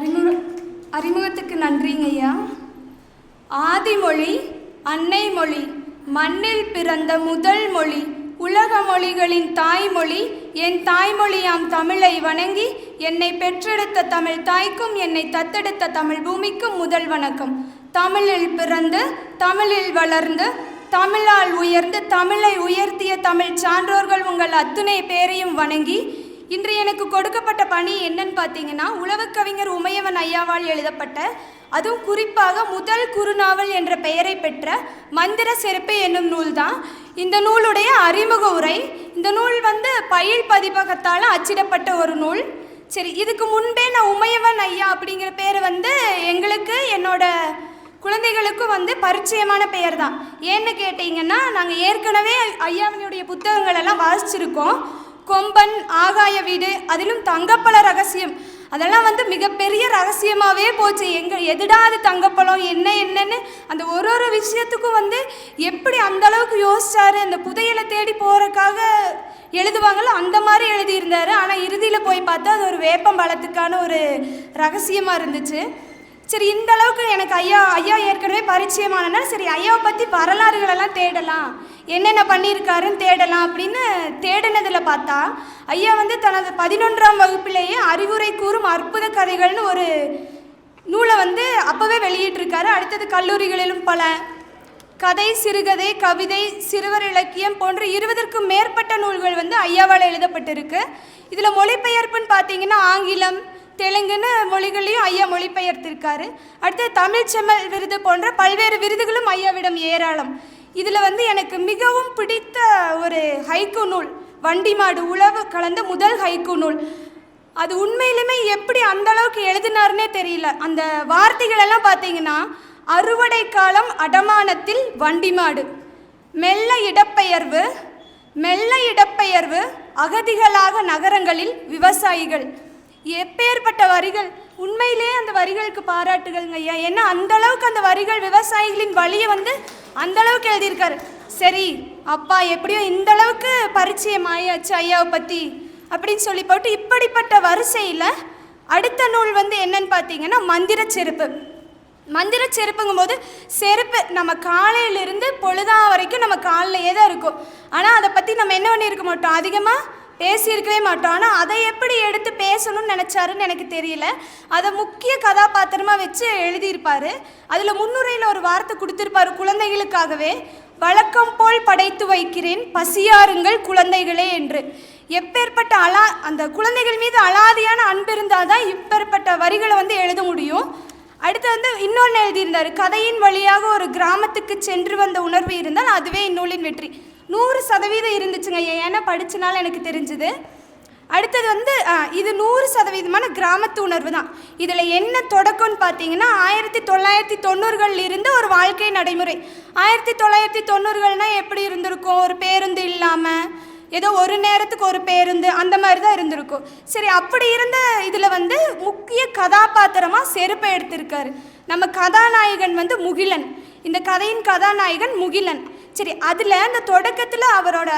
அறிமுக அறிமுகத்துக்கு நன்றிங்க ஐயா. ஆதிமொழி அன்னை மொழி மண்ணில் பிறந்த முதல் மொழி உலக மொழிகளின் தாய்மொழி என் தாய்மொழியாம் தமிழை வணங்கி என்னை பெற்றெடுத்த தமிழ் தாய்க்கும் என்னை தத்தெடுத்த தமிழ் பூமிக்கும் முதல் வணக்கம். தமிழில் பிறந்து தமிழில் வளர்ந்து தமிழால் உயர்ந்து தமிழை உயர்த்திய தமிழ் சான்றோர்கள் உங்கள் அத்துணை பேரையும் வணங்கி இன்று எனக்கு கொடுக்கப்பட்ட பணி என்னன்னு பார்த்தீங்கன்னா உளவுக்கவிஞர் உமையவன் ஐயாவால் எழுதப்பட்ட அதுவும் குறிப்பாக முதல் குறுநாவல் என்ற பெயரை பெற்ற மந்திர செருப்பு என்னும் நூல் தான் இந்த நூலுடைய அறிமுக உரை இந்த நூல் வந்து பயில் பதிப்பகத்தால் அச்சிடப்பட்ட ஒரு நூல். சரி இதுக்கு முன்பே நான் உமையவன் ஐயா அப்படிங்கிற பேர் வந்து எங்களுக்கு என்னோட குழந்தைகளுக்கும் வந்து பரிச்சயமான பெயர் தான் ஏன்னு கேட்டிங்கன்னா நாங்கள் ஏற்கனவே ஐயாவினுடைய புத்தகங்கள் எல்லாம் வாசிச்சிருக்கோம். கொம்பன் ஆகாய வீடு அதிலும் தங்கப்பழ ரகசியம். அதெல்லாம் வந்து மிகப்பெரிய ரகசியமாகவே போச்சு. எங்கள் எதுடா அது தங்கப்பழம் என்ன என்னன்னு அந்த ஒரு ஒரு விஷயத்துக்கும் வந்து எப்படி அந்த அளவுக்கு யோசிச்சாரு? அந்த புதையலை தேடி போகிறக்காக எழுதுவாங்களோ அந்த மாதிரி எழுதியிருந்தாரு. ஆனால் இறுதியில் போய் பார்த்தா அது ஒரு வேப்பம்பழத்துக்கான ஒரு ரகசியமாக இருந்துச்சு. சரி இந்த அளவுக்கு எனக்கு ஐயா ஐயா ஏற்கனவே பரிச்சயமானனா சரி ஐயாவை பற்றி வரலாறுகளெல்லாம் தேடலாம். என்னென்ன பண்ணியிருக்காருன்னு தேடலாம் அப்படின்னு தேடினதில் பார்த்தா ஐயா வந்து தனது பதினொன்றாம் வகுப்பிலேயே அறிவுரை கூறும் அற்புத கதைகள்னு ஒரு நூலை வந்து அப்போவே வெளியிட்டிருக்காரு. அடுத்தது கல்லூரிகளிலும் பல. கதை சிறுகதை கவிதை சிறுவர் இலக்கியம் போன்ற இருபதற்கும் மேற்பட்ட நூல்கள் வந்து ஐயாவால் எழுதப்பட்டிருக்கு. இதில் மொழிபெயர்ப்புன்னு பார்த்தீங்கன்னா ஆங்கிலம் தெலுங்குன்னு மொழிகளையும் ஐயா மொழிபெயர்த்திருக்காரு. அடுத்து தமிழ் செம்மல் விருது போன்ற பல்வேறு விருதுகளும் ஐயாவிடம் ஏராளம். இதில் வந்து எனக்கு மிகவும் பிடித்த ஒரு ஹைக்கு நூல் வண்டி மாடு உழவு கலந்த முதல் ஹைக்கு நூல். அது உண்மையிலுமே எப்படி அந்த அளவுக்கு எழுதினாருன்னே தெரியல. அந்த வார்த்தைகள் எல்லாம் பார்த்தீங்கன்னா அறுவடை காலம் அடமானத்தில் வண்டி மாடு. மெல்ல இடப்பெயர்வு மெல்ல இடப்பெயர்வு அகதிகளாக நகரங்களில் விவசாயிகள். எப்பேற்பட்ட வரிகள்? உண்மையிலே அந்த வரிகளுக்கு பாராட்டுகள்ங்க ஐயா. ஏன்னா அந்த அளவுக்கு அந்த வரிகள் விவசாயிகளின் வழியை வந்து அந்த அளவுக்கு எழுதியிருக்காரு. சரி அப்பா எப்படியோ இந்த அளவுக்கு பரிச்சயம் ஆயாச்சு ஐயாவை பற்றி அப்படின்னு சொல்லி போட்டு இப்படிப்பட்ட வரிசையில் அடுத்த நூல் வந்து என்னன்னு பார்த்தீங்கன்னா மந்திர செருப்பு. மந்திர செருப்புங்கும்போது செருப்பு நம்ம காலையிலிருந்து பொழுதா வரைக்கும் நம்ம காலிலேயே தான் இருக்கும். ஆனால் அதை பற்றி நம்ம என்ன பண்ணியிருக்க மாட்டோம்? அதிகமாக பேசியிருக்கவே மாட்டோம். ஆனால் அதை எப்படி எடுத்து பேசணும்னு நினச்சாருன்னு எனக்கு தெரியல. அதை முக்கிய கதாபாத்திரமாக வச்சு எழுதியிருப்பார். அதில் முன்னுரையில் ஒரு வார்த்தை கொடுத்துருப்பாரு குழந்தைகளுக்காகவே வழக்கம் போல் படைத்து வைக்கிறேன் பசியாருங்கள் குழந்தைகளே என்று. எப்பேற்பட்ட அலா அந்த குழந்தைகள் மீது அலாதியான அன்பு இருந்தால் தான் இப்பேற்பட்ட வரிகளை வந்து எழுத முடியும். அடுத்து வந்து இன்னொன்று எழுதியிருந்தார் கதையின் வழியாக ஒரு கிராமத்துக்கு சென்று வந்த உணர்வு இருந்தால் அதுவே இந்நூலின் வெற்றி. நூறு சதவீதம் இருந்துச்சுங்க ஏன்னா படிச்சனால எனக்கு தெரிஞ்சுது. அடுத்தது வந்து இது நூறு சதவீதமான கிராமத்து உணர்வு தான். இதில் என்ன தொடக்கம்னு பார்த்தீங்கன்னா ஆயிரத்தி தொள்ளாயிரத்தி தொண்ணூறுகளில் இருந்து ஒரு வாழ்க்கை நடைமுறை. ஆயிரத்தி தொள்ளாயிரத்தி தொண்ணூறுகள்னால் எப்படி இருந்திருக்கும்? ஒரு பேருந்து இல்லாமல் ஏதோ ஒரு நேரத்துக்கு ஒரு பேருந்து அந்த மாதிரி தான் இருந்திருக்கும். சரி அப்படி இருந்த இதில் வந்து முக்கிய கதாபாத்திரமாக செருப்பை எடுத்திருக்காரு. நம்ம கதாநாயகன் வந்து முகிலன். இந்த கதையின் கதாநாயகன் முகிலன். சரி அதில் அந்த தொடக்கத்தில் அவரோட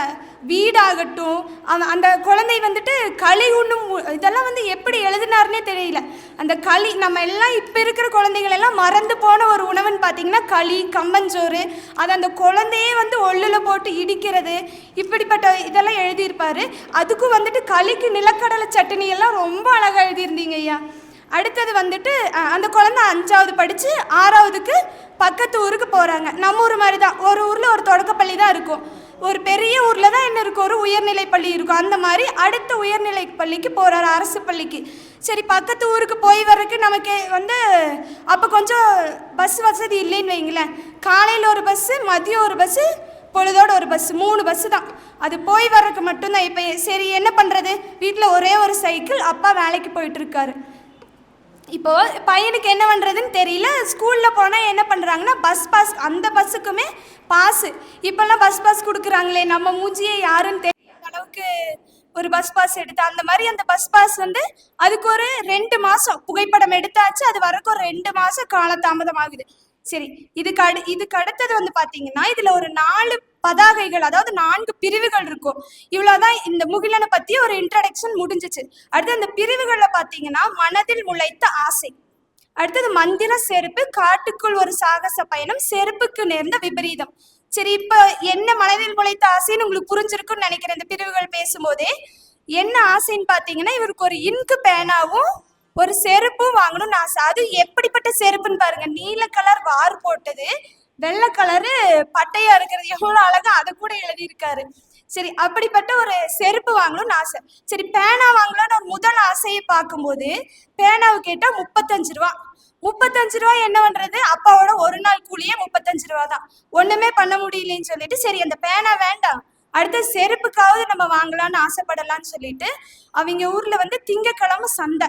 வீடாகட்டும் அவன் அந்த குழந்தை வந்துட்டு களி உண்ணும் இதெல்லாம் வந்து எப்படி எழுதினார்னே தெரியல. அந்த களி நம்ம எல்லாம் இப்போ இருக்கிற குழந்தைகள் எல்லாம் மறந்து போன ஒரு உணவுன்னு பார்த்தீங்கன்னா களி கம்பஞ்சோறு அது அந்த குழந்தையே வந்து ஒள்ளில் போட்டு இடிக்கிறது இப்படிப்பட்ட இதெல்லாம் எழுதியிருப்பார். அதுக்கும் வந்துட்டு களிக்கு நிலக்கடலை சட்னி எல்லாம் ரொம்ப அழகாக எழுதியிருந்தீங்க ஐயா. அடுத்தது வந்துட்டு அந்த குழந்தை அஞ்சாவது படித்து ஆறாவதுக்கு பக்கத்து ஊருக்கு போகிறாங்க நம்ம ஊர் மாதிரி தான் ஒரு ஊரில் ஒரு தொடக்கப்பள்ளி தான் இருக்கும். ஒரு பெரிய ஊரில் தான் என்ன இருக்கும்? ஒரு உயர்நிலை பள்ளி இருக்கும். அந்த மாதிரி அடுத்த உயர்நிலை பள்ளிக்கு போகிறாரு அரசு பள்ளிக்கு. சரி பக்கத்து ஊருக்கு போய் வர்றதுக்கு நமக்கு வந்து அப்போ கொஞ்சம் பஸ் வசதி இல்லைன்னு வைங்களேன். காலையில் ஒரு பஸ்ஸு மதியம் ஒரு பஸ்ஸு பொழுதோட ஒரு பஸ் மூணு பஸ்ஸு தான். அது போய் வர்றதுக்கு மட்டும்தான். இப்போ சரி என்ன பண்ணுறது வீட்டில் ஒரே ஒரு சைக்கிள் அப்பா வேலைக்கு போயிட்டுருக்காரு இப்போ பையனுக்கு என்ன பண்ணுறதுன்னு தெரியல. ஸ்கூலில் போனால் என்ன பண்ணுறாங்கன்னா பஸ் பாஸ் அந்த பஸ்ஸுக்குமே பாஸு இப்போல்லாம் பஸ் பாஸ் கொடுக்குறாங்களே நம்ம மூஞ்சியை யாருன்னு தெரியாத அளவுக்கு ஒரு பஸ் பாஸ் எடுத்து அந்த மாதிரி அந்த பஸ் பாஸ் வந்து அதுக்கு ஒரு ரெண்டு மாதம் புகைப்படம் எடுத்தாச்சு அது வரக்கு ஒரு ரெண்டு மாதம் காலதாமதம் ஆகுது. சரி இதுக்கு அடு இதுக்கு அடுத்தது வந்து பாத்தீங்கன்னா இதுல ஒரு நாலு பதாகைகள் அதாவது நான்கு பிரிவுகள் இருக்கும். இவ்வளவுதான் இந்த முகிலனை பத்தி ஒரு இன்ட்ரடக்ஷன் முடிஞ்சிச்சு. அடுத்து அந்த பிரிவுகள்ல பாத்தீங்கன்னா மனதில் முளைத்த ஆசை. அடுத்தது மந்திர செருப்பு காட்டுக்குள் ஒரு சாகச பயணம் செருப்புக்கு நேர்ந்த விபரீதம். சரி இப்ப என்ன மனதில் முளைத்த ஆசைன்னு உங்களுக்கு புரிஞ்சிருக்கும்னு நினைக்கிறேன். இந்த பிரிவுகள் பேசும்போதே. என்ன ஆசைன்னு பாத்தீங்கன்னா இவருக்கு ஒரு இன்கு பேனாவும் ஒரு செருப்பும் வாங்கணும்னு ஆசை. அது எப்படிப்பட்ட செருப்புன்னு பாருங்க. நீல கலர் வார் போட்டது. வெள்ளை கலரு பட்டையா இருக்கிறது. எவ்வளவு அழகா அதை கூட எழுதியிருக்காரு. சரி அப்படிப்பட்ட ஒரு செருப்பு வாங்கணும்னு ஆசை. சரி பேனா வாங்கலாம்னு ஒரு முதல் ஆசையை பார்க்கும்போது பேனாவை கேட்டா முப்பத்தஞ்சு ரூபா. முப்பத்தஞ்சு ரூபா என்ன பண்றது? அப்பாவோட ஒரு நாள் கூலியே முப்பத்தஞ்சு ரூபா தான். ஒண்ணுமே பண்ண முடியலன்னு சொல்லிட்டு சரி அந்த பேனா வேண்டாம். அடுத்த செருப்புக்காவது நம்ம வாங்கலாம்னு ஆசைப்படலாம்னு சொல்லிட்டு அவங்க ஊர்ல வந்து திங்கக்கிழமை சந்தை.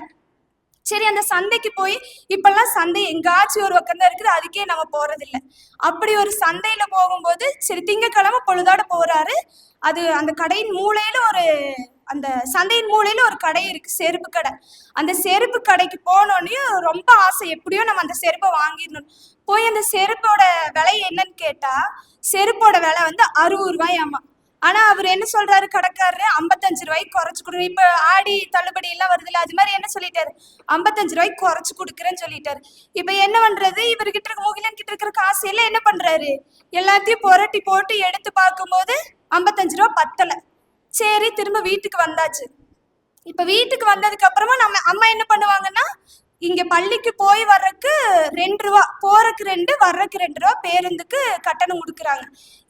சரி அந்த சந்தைக்கு போய் இப்பெல்லாம் சந்தை எங்காச்சும் ஒரு பக்கம் தான் இருக்குது. அதுக்கே நம்ம போறதில்ல. அப்படி ஒரு சந்தையில போகும்போது சரி திங்கக்கிழமை பொழுதோட போறாரு. அது அந்த கடையின் மூளையில ஒரு அந்த சந்தையின் மூலையில ஒரு கடை இருக்கு செருப்பு கடை. அந்த செருப்பு கடைக்கு போனோடனே ரொம்ப ஆசை. எப்படியோ நம்ம அந்த செருப்பை வாங்கிடணும். போய் அந்த செருப்போட விலை என்னன்னு கேட்டா செருப்போட விலை வந்து அறுபது ரூபாய் ஆமா ஆனா அவர் என்ன சொல்றாரு கடைக்காரரு? ஐம்பத்தஞ்சு ரூபாய்க்கு குறைச்சு கொடுங்க இப்ப ஆடி தள்ளுபடி எல்லாம் வருதுல்ல அது மாதிரி என்ன சொல்லிட்டாரு? ஐம்பத்தஞ்சு ரூபாய்க்கு குறைச்சு கொடுக்குறேன்னு சொல்லிட்டாரு. இப்ப என்ன பண்றது? இவர்கிட்ட இருக்க முகிலன் கிட்ட இருக்கிற காசு எல்லாம் என்ன பண்றாரு? எல்லாத்தையும் புரட்டி போட்டு எடுத்து பார்க்கும்போது ஐம்பத்தஞ்சு ரூபா பத்தல. சரி திரும்ப வீட்டுக்கு வந்தாச்சு. இப்ப வீட்டுக்கு வந்ததுக்கு அப்புறமா நம்ம அம்மா என்ன பண்ணுவாங்கன்னா இங்க பள்ளிக்கு போய் வர்றதுக்கு ரெண்டு ரூபா போறக்கு ரெண்டு வர்றதுக்கு ரெண்டு ரூபா பேருந்துக்கு கட்டணம் கொடுக்குறாங்க.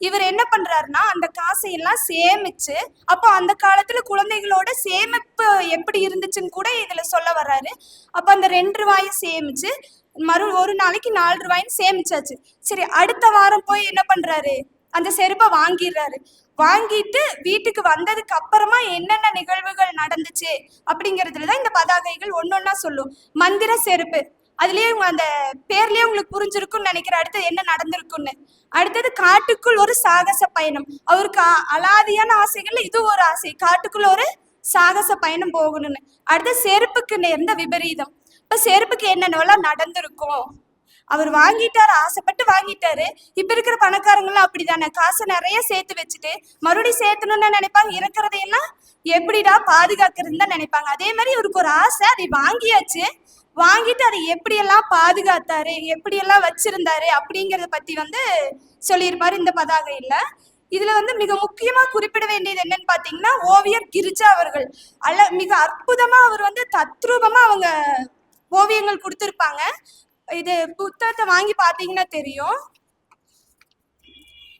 இவர் என்ன பண்றாருன்னா அந்த காசையெல்லாம் சேமிச்சு அப்போ அந்த காலத்துல குழந்தைகளோட சேமிப்பு எப்படி இருந்துச்சுன்னு கூட இதுல சொல்ல வர்றாரு. அப்போ அந்த ரெண்டு ரூபாயை சேமிச்சு மறு ஒரு நாளைக்கு நாலு ரூபாயின்னு சேமிச்சாச்சு. சரி அடுத்த வாரம் போய் என்ன பண்றாரு? அந்த செருப்பை வாங்கிடுறாரு. வாங்கிட்டு வீட்டுக்கு வந்ததுக்கு அப்புறமா என்னென்ன நிகழ்வுகள் நடந்துச்சு அப்படிங்கிறதுல தான் இந்த பதாகைகள் ஒன்னொன்னா சொல்லும். மந்திர செருப்பு. அதுலயே உங்க அந்த பேர்லயே உங்களுக்கு புரிஞ்சிருக்கும்னு நினைக்கிறேன். அடுத்தது என்ன நடந்திருக்கும்னு. அடுத்தது காட்டுக்குள் ஒரு சாகச பயணம். அவருக்கு அலாதியான ஆசைகள்ல இது ஒரு ஆசை. காட்டுக்குள்ள ஒரு சாகச பயணம் போகணும்னு. அடுத்து செருப்புக்கு நேர்ந்த விபரீதம். இப்ப செருப்புக்கு என்னென்னலாம் நடந்திருக்கும்? அவர் வாங்கிட்டாரு ஆசைப்பட்டு வாங்கிட்டாரு. இப்ப இருக்கிற பணக்காரங்களும் அப்படிதானே. காசை நிறைய சேர்த்து வச்சுட்டு மறுபடியும் சேர்த்தணும்னு நினைப்பாங்க. இருக்கிறதையெல்லாம் எப்படிடா பாதுகாக்கிறதுன்னு தான் நினைப்பாங்க. அதே மாதிரி இவருக்கு ஒரு ஆசை அதை வாங்கியாச்சு. வாங்கிட்டு அதை எப்படியெல்லாம் பாதுகாத்தாரு எப்படியெல்லாம் வச்சிருந்தாரு அப்படிங்கறத பத்தி வந்து சொல்லியிருப்பாரு இந்த பதாகையில. இதுல வந்து மிக முக்கியமா குறிப்பிட வேண்டியது என்னன்னு பாத்தீங்கன்னா ஓவியர் கிரிஜா அவர்கள். அல்ல மிக அற்புதமா அவர் வந்து தத்ரூபமா அவங்க ஓவியங்கள் கொடுத்திருப்பாங்க. இது புத்தகத்தை வாங்கி பாத்தீங்கன்னா தெரியும்.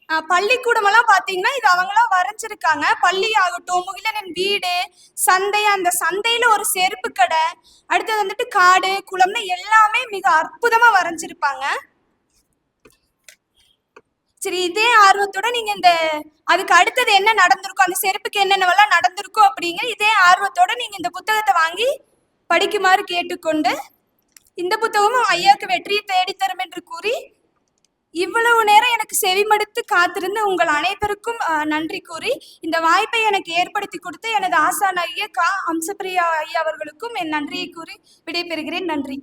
ஆஹ் பள்ளிக்கூடமெல்லாம் பாத்தீங்கன்னா இது அவங்களாம் வரைஞ்சிருக்காங்க. பள்ளி ஆகட்டும் முகிலனின் வீடு சந்தை அந்த சந்தையில ஒரு செருப்பு கடை அடுத்தது வந்துட்டு காடு குளம்னு எல்லாமே மிக அற்புதமா வரைஞ்சிருப்பாங்க. சரி இதே ஆர்வத்தோட நீங்க இந்த அதுக்கு அடுத்தது என்ன நடந்திருக்கும் அந்த செருப்புக்கு என்னென்னவெல்லாம் நடந்திருக்கும் அப்படிங்கிற இதே ஆர்வத்தோட நீங்க இந்த புத்தகத்தை வாங்கி படிக்குமாறு கேட்டுக்கொண்டு இந்த புத்தகமும் ஐயாவுக்கு வெற்றியை தேடித்தரும் என்று கூறி இவ்வளவு நேரம் எனக்கு செவிமடுத்து காத்திருந்த உங்கள் அனைவருக்கும் நன்றி கூறி இந்த வாய்ப்பை எனக்கு ஏற்படுத்தி கொடுத்த எனது ஆசான் ஐயா கா. அம்சப்பிரியா ஐயா அவர்களுக்கும் என் நன்றியை கூறி விடைபெறுகிறேன். நன்றி.